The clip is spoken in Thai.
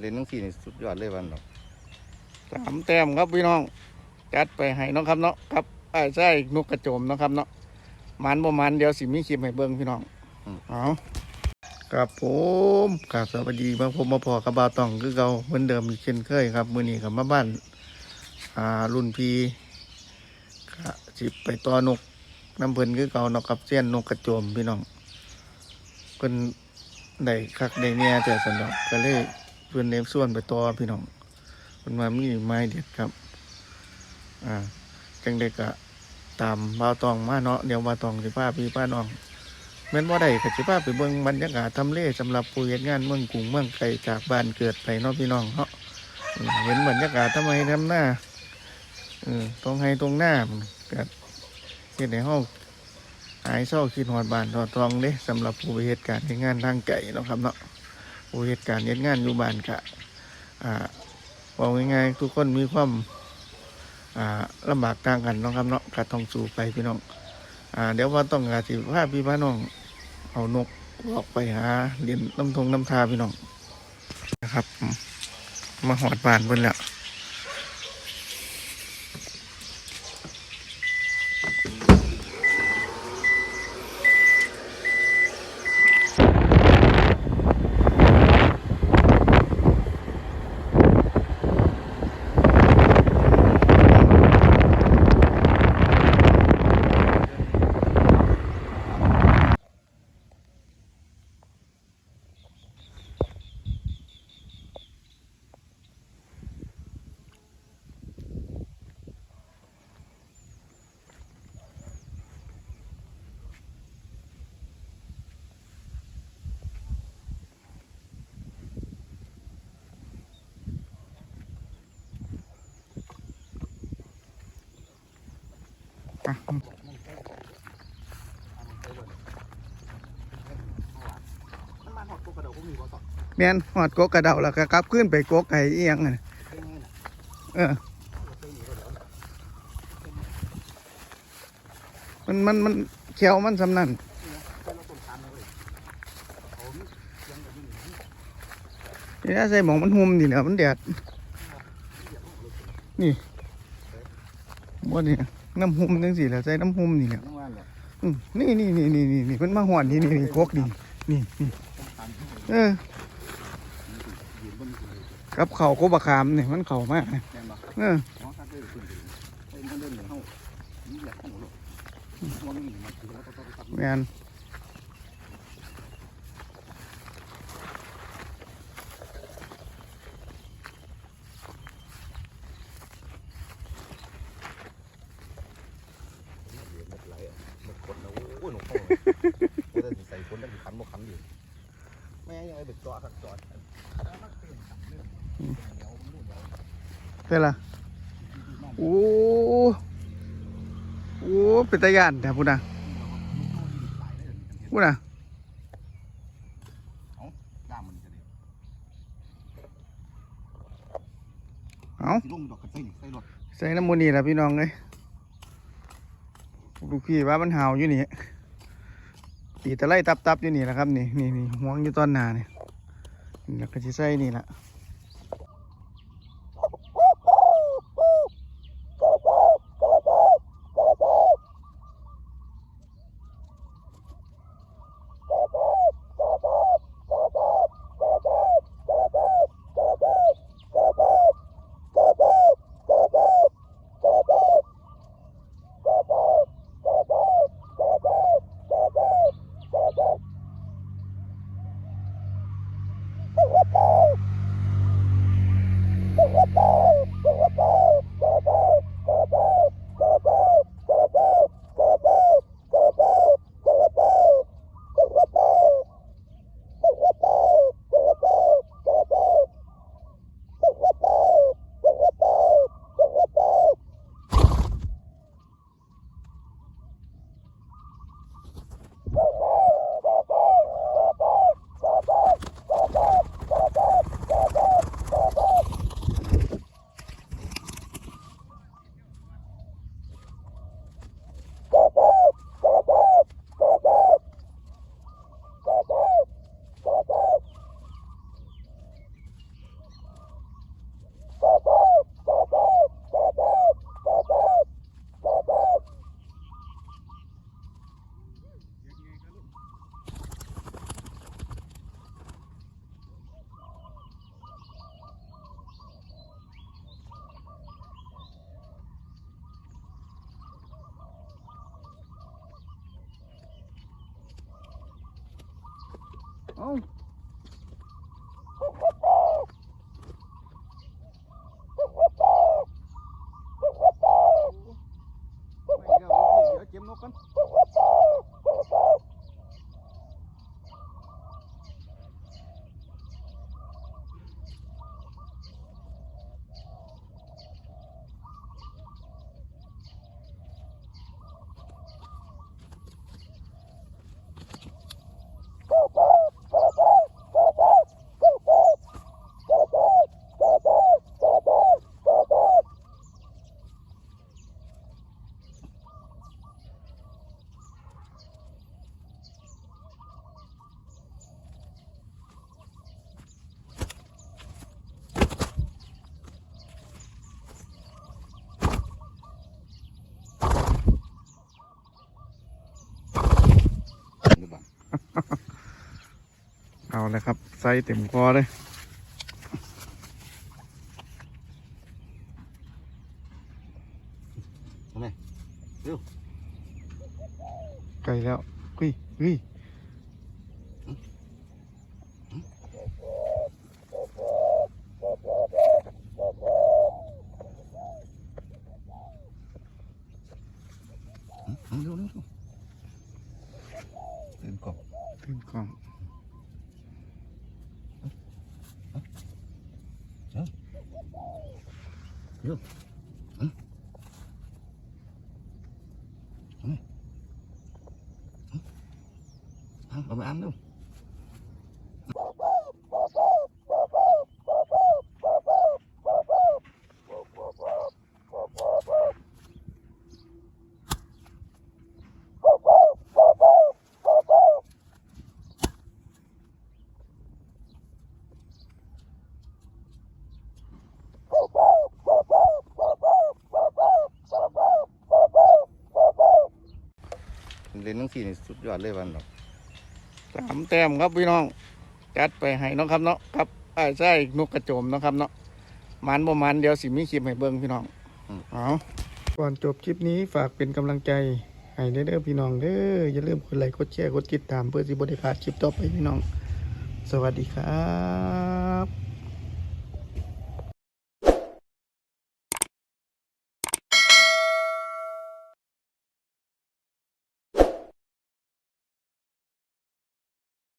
เล่นทั้งสี่นี่สุดยอดเลยวันเนาะสามแต้มครับพี่น้อง จัดไปให้น้องครับเนาะครับไอ้ใช่นกกระโจมเนาะครับเนาะมันบ่มันเดี๋ยวสิมีคลิปให้เบิ่งพี่น้องเอาครับผมครับสวัสดีมาผมมาพอกับบาตองคือเก่าเหมือนเดิมอีกเช่นเคยครับ มื้อนี้กับมาบ้านอ่ารุ่นพีก็สิไปต่อนกน้ำเพิ่นคือเก่าเนาะกับเส้นนกกระโจมพี่น้องเพิ่นได้คักได้เนี่ยแต่สนอกก็เลย เพิ่อนเนมส่วนไปต่อพี่น้องเพิ่นมามีไม้เด็ดครับ อ่าจังเด็กก็ตามบ่าวตองมาเนาะเดี๋ยวบาวตองสิพาพี่ป้าน้องแม่นบ่าได้ก็สิพาไปเบิ่งบรรยากาศทำเลสำหรับผู้เฮ็ดงานเมืองกรุงเมืองไกลจากบ้านเกิดไปเนาะพี่น้องเนาะเห็นบรรยากาศทำไมทำหน้าเออตรงให้ตรงหน้ามันก็เฮ็ดในห้เฮาหายเศร้าคิดฮอดบานฮอดตองเด้สำหรับผู้เฮ็ดการเฮ็ดงานทางไกลเนาะครับเนาะ ผู้เหตุการณ์เหตุงานอยู่บ้านกะบอกง่ายๆทุกคนมีความลำบากต่างกันเนาะครับเนาะการต้องสู่ไปพี่น้องอเดี๋ยวว่าต้องกาสิพาพี่พาน้องเอานกออกไปหาเรียนน้ำทงน้ำทาพี่น้องนะครับมมาหอดบานเพิ่นแล้ว แม่นหอดกกกระเดาแล้วก็กลับขึ้นไปกกไอ้เอียงน่ะเออมันมันมันแควมันสำนันนี่น่าใส่หมองมันหุมนี่แหละมันแดดนี่บ่นี่ น้ำหุมจังสิแหละใส่น้ำหุมนี่แหละอืมนี่นี่นี่นี่นี่นี่มันมาหอนนี่นี่นี่กกนี่นี่นี่เออกับเขาโคบะขามนี่มันเข่ามากนะเออแมน เท่าไรโอ้โอ้เป็นตาย่านแต่พูดนะพูดนะเอาลงดอกกระใส่ใส่รถใส่น้ำมูนี่แหละพี่น้องเลยลูกพี่ว่ามันเห่าอยู่นี่ ตีตะไลตับๆอยู่นี่แหละครับ นี่นี่นี่ห่วงอยู่ตอนหนาเนี่ยแล้วก็จะใส่นี่แหละ นกก่อน เอาเลยครับใส่เต็มคอเลยทำไมเร็วไกลแล้วอุ้ยอุ้ยอืมเร็วเร็วเร็วตื่นก่อนถึงกล่อง เอาเอาไปอ้ํเร็ว เล่นทั้ง สี่นี่สุดยอดเลยวันเนาะสามแต้มครับพี่น้องจัดไปให้น้องครับเนาะครับไอ้ใช่นกกระโจมเนาะครับเนาะมันบ่มันเดี๋ยวสิมีคลิปให้เบิ่งพี่น้องเอาก่อนจบคลิปนี้ฝากเป็นกำลังใจให้เด้อพี่น้องเด้ออย่าลืมกดไลค์กดแชร์กดติดตามเพื่อสิบ่ได้พลาดคลิปต่อไปพี่น้อง สวัสดีครับ